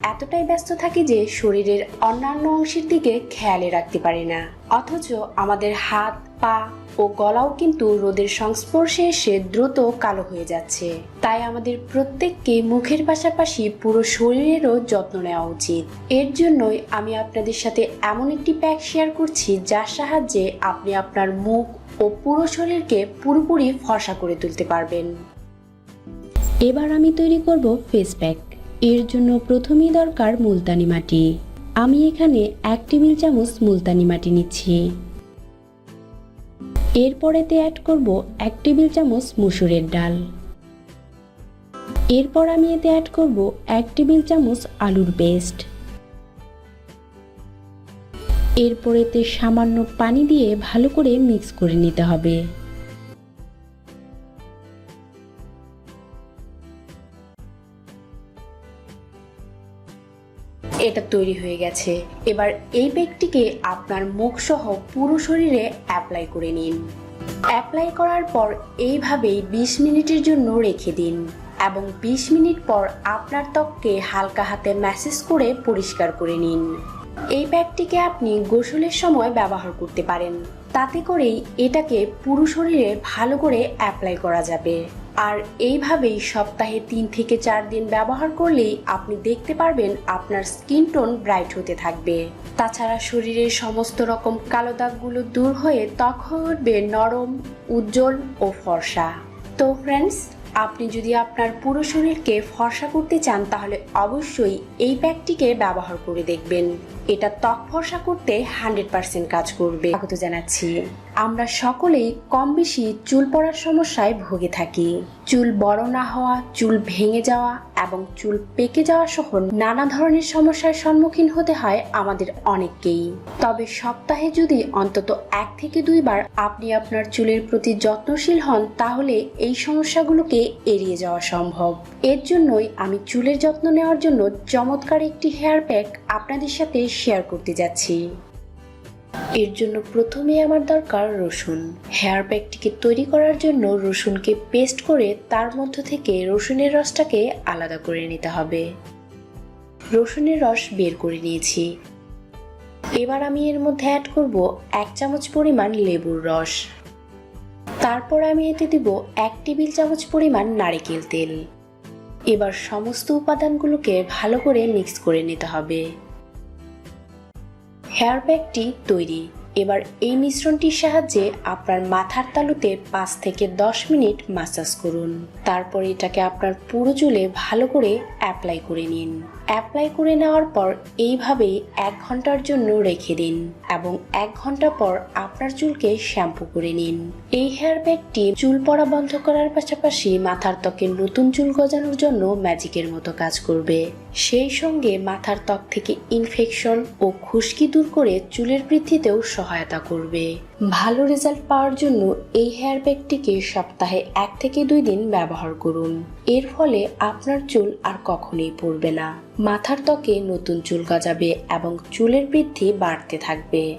এতটাই ব্যস্ত থাকি যে শরীরের অন্যান্য অংশের দিকে খেয়ালে রাখতে পারি না। অথচ আমাদের হাত, পা ও গলাও কিন্তু রোদের সংস্পর্শে এসে দ্রুত কালো হয়ে যাচ্ছে। তাই আমাদের প্রত্যেককে মুখের পাশাপাশি পুরো শরীরেরও যত্ন নেওয়া উচিত। এর জন্যই আমি আপনাদের সাথে এমন একটি প্যাক শেয়ার করছি, যার সাহায্যে আপনি আপনার মুখ ও পুরো শরীরকে পুরোপুরি ফর্সা করে তুলতে পারবেন। এবার আমি তৈরি করব ফেস প্যাক এর জন্য প্রথমেই দরকার মুলতানি মাটি। আমি এখানে এক টেবিল চামচ মুলতানি মাটি নিচ্ছি। এরপরেতে অ্যাড করব এক টেবিল চামচ মুসুরের ডাল। এরপর আমি এতে অ্যাড করব এক টেবিল চামচ আলুর পেস্ট। এরপরেতে সামান্য পানি দিয়ে ভালো করে মিক্স করে নিতে হবে। এটা তৈরি হয়ে গেছে। এবার এই ব্যাগটিকে আপনার মুখ সহ পুরো শরীরে অ্যাপ্লাই করে নিন। অ্যাপ্লাই করার পর এইভাবেই 20 মিনিটের জন্য রেখে দিন এবং 20 মিনিট পর আপনার ত্বককে হালকা হাতে ম্যাসেজ করে পরিষ্কার করে নিন। এই ব্যাগটিকে আপনি গোসলের সময় ব্যবহার করতে পারেন। তাতে করেই এটাকে পুরো শরীরে ভালো করে অ্যাপ্লাই করা যাবে। আর এইভাবেই সপ্তাহে তিন থেকে চার দিন ব্যবহার করলেই আপনি দেখতে পারবেন আপনার স্কিন টোন ব্রাইট হতে থাকবে। তাছাড়া শরীরের সমস্ত রকম কালো দাগগুলো দূর হয়ে তখন উঠবে নরম, উজ্জ্বল ও ফর্সা। তো ফ্রেন্ডস আপনি যদি আপনার পুরো শরীরকে ফর্সা করতে চান, তাহলে অবশ্যই এই প্যাকটিকে ব্যবহার করে দেখবেন। এটা ত্বক ফর্সা করতে হান্ড্রেড পার্সেন্ট কাজ করবে। স্বাগত জানাচ্ছি। আমরা সকলেই কম বেশি চুল পড়ার সমস্যায় ভুগে থাকি। চুল বড় না হওয়া, চুল ভেঙে যাওয়া এবং চুল পেকে যাওয়া সহ নানা ধরনের সমস্যার সম্মুখীন হতে হয় আমাদের অনেককেই। তবে সপ্তাহে যদি অন্তত এক থেকে দুইবার আপনি আপনার চুলের প্রতি যত্নশীল হন, তাহলে এই সমস্যাগুলোকে এড়িয়ে যাওয়া সম্ভব। এর জন্যই আমি চুলের যত্ন নেওয়ার জন্য চমৎকার একটি হেয়ার প্যাক আপনাদের সাথে শেয়ার করতে যাচ্ছি। এর জন্য প্রথমে আমার দরকার রসুন। হেয়ার প্যাকটিকে তৈরি করার জন্য রসুনকে পেস্ট করে তার মধ্য থেকে রসুনের রসটাকে আলাদা করে নিতে হবে। রসুনের রস বের করে নিয়েছি। এবার আমি এর মধ্যে অ্যাড করব এক চামচ পরিমাণ লেবুর রস। তারপর আমি এতে দিব এক টেবিল চামচ পরিমাণ নারিকেল তেল। এবার সমস্ত উপাদানগুলোকে ভালো করে মিক্স করে নিতে হবে। হেয়ার ব্যাগটি তৈরি। এবার এই মিশ্রণটির সাহায্যে আপনার মাথার তালুতে পাঁচ থেকে দশ মিনিট মাসাজ করুন। তারপর এটাকে আপনার পুরো চুলে ভালো করে অ্যাপ্লাই করে নিন। অ্যাপ্লাই করে নেওয়ার পর এইভাবেই এক ঘণ্টার জন্য রেখে দিন এবং এক ঘণ্টা পর আপনার চুলকে শ্যাম্পু করে নিন। এই হেয়ার ব্যাগটি চুল পড়া বন্ধ করার পাশাপাশি মাথার ত্বকে নতুন চুল গজানোর জন্য ম্যাজিকের মতো কাজ করবে। সেই সঙ্গে মাথার ত্বক থেকে ইনফেকশন ও খুশকি দূর করে চুলের বৃদ্ধিতেও সহায়তা করবে। ভালো রেজাল্ট পাওয়ার জন্য এই হেয়ার ব্যাগটিকে সপ্তাহে এক থেকে দুই দিন ব্যবহার করুন। এর ফলে আপনার চুল আর কখনোই পড়বে না। মাথার ত্বকে নতুন চুল গজাবে এবং চুলের বৃদ্ধি বাড়তে থাকবে।